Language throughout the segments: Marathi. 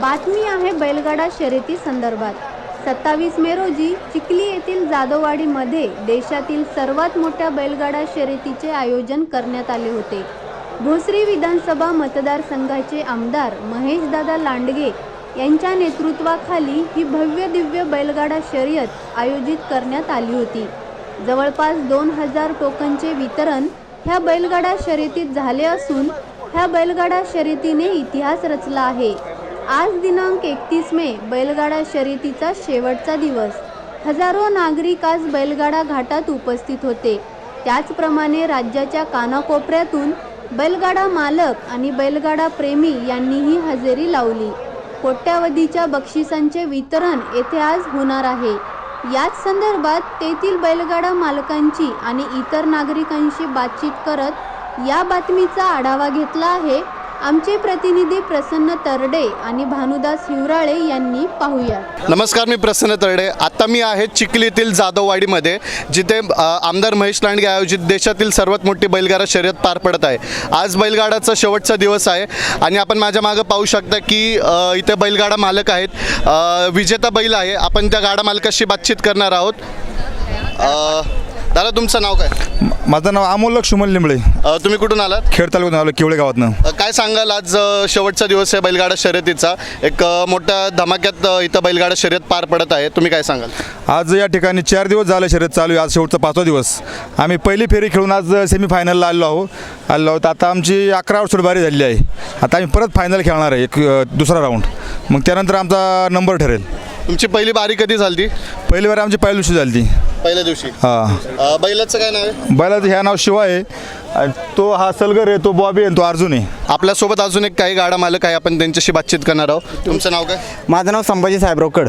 बातमी आहे बैलगाडा शर्यती संदर्भात. सत्तावीस मे रोजी चिखली येथील जादोवाडीमध्ये देशातील सर्वात मोठ्या बैलगाडा शर्यतीचे आयोजन करण्यात आले होते. भोसरी विधानसभा मतदारसंघाचे आमदार महेशदादा लांडगे यांच्या नेतृत्वाखाली ही भव्य दिव्य बैलगाडा शर्यत आयोजित करण्यात आली होती. जवळपास दोन हजार टोकनचे वितरण ह्या बैलगाडा शर्यतीत झाले असून ह्या बैलगाडा शर्यतीने इतिहास रचला आहे. आज दिनांक एकतीस मे बैलगाडा शर्यतीचा शेवटचा दिवस. हजारो नागरिक आज बैलगाडा घाटात उपस्थित होते. त्याचप्रमाणे राज्याच्या कानाकोपऱ्यातून बैलगाडा मालक आणि बैलगाडा प्रेमी यांनीही हजेरी लावली. कोट्यावधीच्या बक्षिसांचे वितरण येथे आज होणार आहे. याच संदर्भात तेथील बैलगाडा मालकांची आणि इतर नागरिकांशी बातचीत करत या बातमीचा आढावा घेतला आहे आमचे प्रतिनिधी प्रसन्न तरडे आणि भानुदास हिवराळे यांनी पाहूया. नमस्कार मी प्रसन्न तरडे. आता मी आहे चिखलीतील जाधववाडीमध्ये जिथे आमदार महेश लांडगे आयोजित देशातील सर्वात मोठी बैलगाडा शर्यत पार पडत आहे. आज बैलगाडाचा शेवटचा दिवस आहे आणि आपण माझ्या मागं पाहू शकता की इथे बैलगाडा मालक आहेत. विजेता बैल आहे. आपण त्या गाडा मालकाशी बातचीत करणार आहोत. दादा तुमचं नाव काय? माझं नाव अमोल लक्ष्मण लिंबळे. अ, तुम्ही कुठून आलात? खेड तालुक्यातून आलो किवळे गावातनं. अ, काय सांगाल आज अ, शेवटचा दिवस आहे बैलगाडा शर्यतीचा. एक अ, मोठ्या धमाक्यात अ, इथं बैलगाडा शर्यत पार पडत आहे. तुम्ही काय सांगाल? आज या ठिकाणी चार दिवस झाले शर्यत चालू आहे. आज शेवटचा पाचवा दिवस. आम्ही पहिली फेरी खेळून आज सेमीफायनलला आलो आहोत आलो आहोत. आता आमची अकरा वर्ष बारी झालेली आहे. आता आम्ही परत फायनल खेळणार आहे. एक अ, दुसरा राऊंड मग त्यानंतर आमचा नंबर ठरेल. तुमची पहिली बारी कधी झाली पहिली बारी आमची पहिल्या दिवशी झाली ती पहिल्या दिवशी. हां. अ, बैलाचं काय नाव आहे? बैलाचं ह्या नाव शिवा आहे. आणि तो हा सलगर आहे तो बॉबी आहे आणि तो अर्जुन आहे. आपल्यासोबत अजून एक काही गाडा मालक आहे आपण त्यांच्याशी बातचीत करणार आहोत. तुमचं नाव काय? माझं नाव संभाजी साहेबराव कड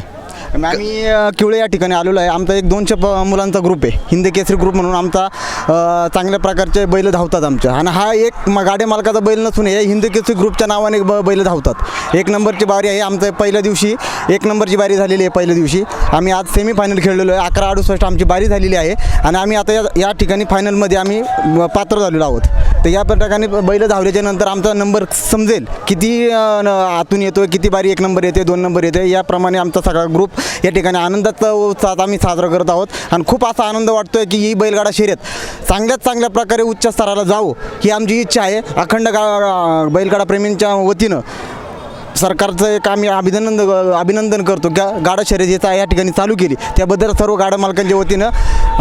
आम्ही अ, किवळे या ठिकाणी आलेलो आहे. आमचा एक दोनशे प मुलांचा ग्रुप आहे. हिंद केसरी ग्रुप म्हणून आमचा अ, चांगल्या प्रकारचे बैल धावतात आमच्या. आणि हा एक म गाडे मालकाचा बैल नसून हे हिंद केसरी ग्रुपच्या नावाने ब बैल धावतात. एक नंबरची बारी आहे आमचं पहिल्या दिवशी. एक नंबरची बारी झालेली आहे पहिल्या दिवशी. आम्ही आज सेमीफायनल खेळलेलो आहे. अकरा अडुसष्ट आमची बारी झालेली आहे. आणि आम्ही आता या या ठिकाणी फायनलमध्ये आम्ही म, पात्र झालेलो आहोत. तर या प्रकारे बैल धावल्याच्या नंतर आमचा नंबर समजेल. किती न- आतून येतो किती बारी एक नंबर येते दोन नंबर येते याप्रमाणे आमचा सगळा ग्रुप या ठिकाणी आनंदाचा उत्साहात आम्ही साजरा करत आहोत. आणि खूप असा आनंद वाटतो आहे की ही बैलगाडा शर्यत चांगल्यात चांगल्या प्रकारे उच्च स्तराला जावं ही आमची इच्छा आहे. अखंड गा बैलगाडा प्रेमींच्या वतीनं सरकारचं एक आम्ही अभिनंदन अभिनंदन करतो का गाडा शर्यतीचा या ठिकाणी चालू केली. त्याबद्दल सर्व गाडा मालकांच्या वतीनं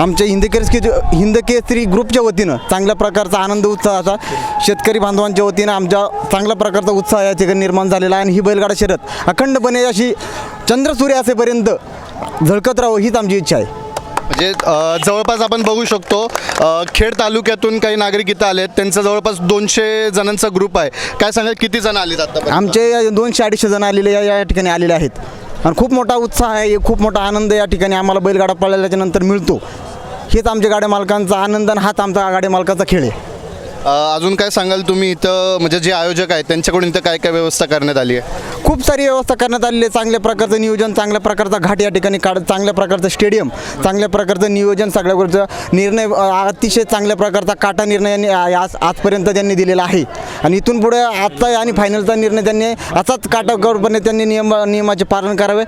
आमच्या हिंदकेसरी हिंदकेसरी ग्रुपच्या वतीनं चांगल्या प्रकारचा आनंद उत्साहाचा शेतकरी बांधवांच्या वतीनं आमच्या चांगल्या प्रकारचा उत्साह या ठिकाणी निर्माण झालेला आहे. आणि ही बैलगाडा शर्यत अखंडपणे अशी चंद्रसूर्य असेपर्यंत झळकत राहावं हीच आमची इच्छा आहे. म्हणजे जवळपास आपण बघू शकतो खेड तालुक्यातून काही नागरिक इथं आले आहेत त्यांचा जवळपास दोनशे जणांचा ग्रुप आहे. काय सांगाल किती जण आलीत आता आमचे दोनशे अडीचशे जण आलेले या या ठिकाणी आलेले आहेत. आणि खूप मोठा उत्साह आहे खूप मोठा आनंद या ठिकाणी आम्हाला बैलगाडा पळल्याच्यानंतर मिळतो. हेच आमच्या गाड्या मालकांचा आनंद आणि हाच आमचा गाड्या मालकाचा खेळ आहे. अजून काय सांगाल तुम्ही इथं? म्हणजे जे आयोजक आहेत त्यांच्याकडून इथं काय काय व्यवस्था करण्यात आली आहे? खूप सारी व्यवस्था करण्यात आलेली आहे. चांगल्या प्रकारचं नियोजन चांगल्या प्रकारचा घाट या ठिकाणी काढ चांगल्या प्रकारचं स्टेडियम चांगल्या प्रकारचं नियोजन सगळ्या गोष्टीचं निर्णय अतिशय चांगल्या प्रकारचा काटा निर्णय आज आजपर्यंत त्यांनी दिलेला आहे. आणि इथून पुढे आजचा आणि फायनलचा निर्णय त्यांनी असाच काटाकोरपणे त्यांनी नियम नियमाचे पालन करावे.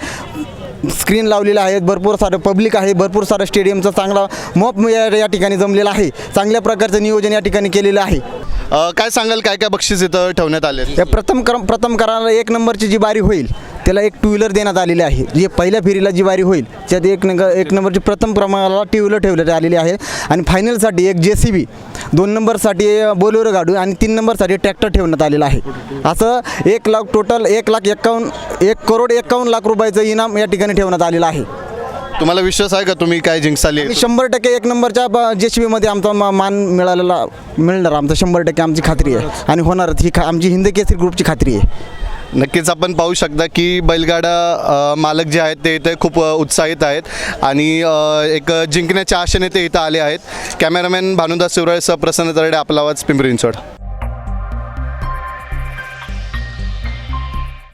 स्क्रीन लावलेलं आहे भरपूर सारं पब्लिक आहे. भरपूर सारं स्टेडियमचा चांगला मॉप या ठिकाणी जमलेला आहे. चांगल्या प्रकारचं नियोजन या ठिकाणी केलेलं आहे. काय सांगाल? काय काय बक्षीस इथं ठेवण्यात आले प्रथम क्रम प्रथम करायला एक नंबरची जी बारी होईल त्याला एक टू व्हीलर देण्यात आलेली आहे. जी पहिल्या फेरीला जी बारी होईल. त्यात एक नंबर एक नंबरची प्रथम क्रमांकाला टू व्हीलर ठेवण्यात आलेली आहे. आणि फायनलसाठी एक जे सी बी दोन नंबरसाठी बोलेरो गाडू आणि तीन नंबरसाठी ट्रॅक्टर ठेवण्यात आलेलं आहे. असं एक लाख टोटल एक लाख एक्कावन्न एक करोड एक्कावन्न लाख रुपयाचं इनाम या ठिकाणी ठेवण्यात आलेलं आहे. तुम्हाला विश्वास आहे का तुम्ही काय जिंकसाली शंभर टक्के एक नंबरच्या जे सी बीमध्ये आमचा मान मिळालेला मिळणार आमचा शंभर टक्के आमची खात्री आहे. आणि होणारच. ही खा आमची हिंद केसरी ग्रुपची खात्री आहे. नक्कीच आपण पाहू शकता की बैलगाडा मालक जे आहेत ते इथे खूप उत्साहित आहेत आणि एक जिंकण्याच्या आशेने ते इथं आले आहेत. कॅमेरामॅन भानुदास शिवराळेसह प्रसन्न तरडे आपला आवाज पिंपरी चिंचवड.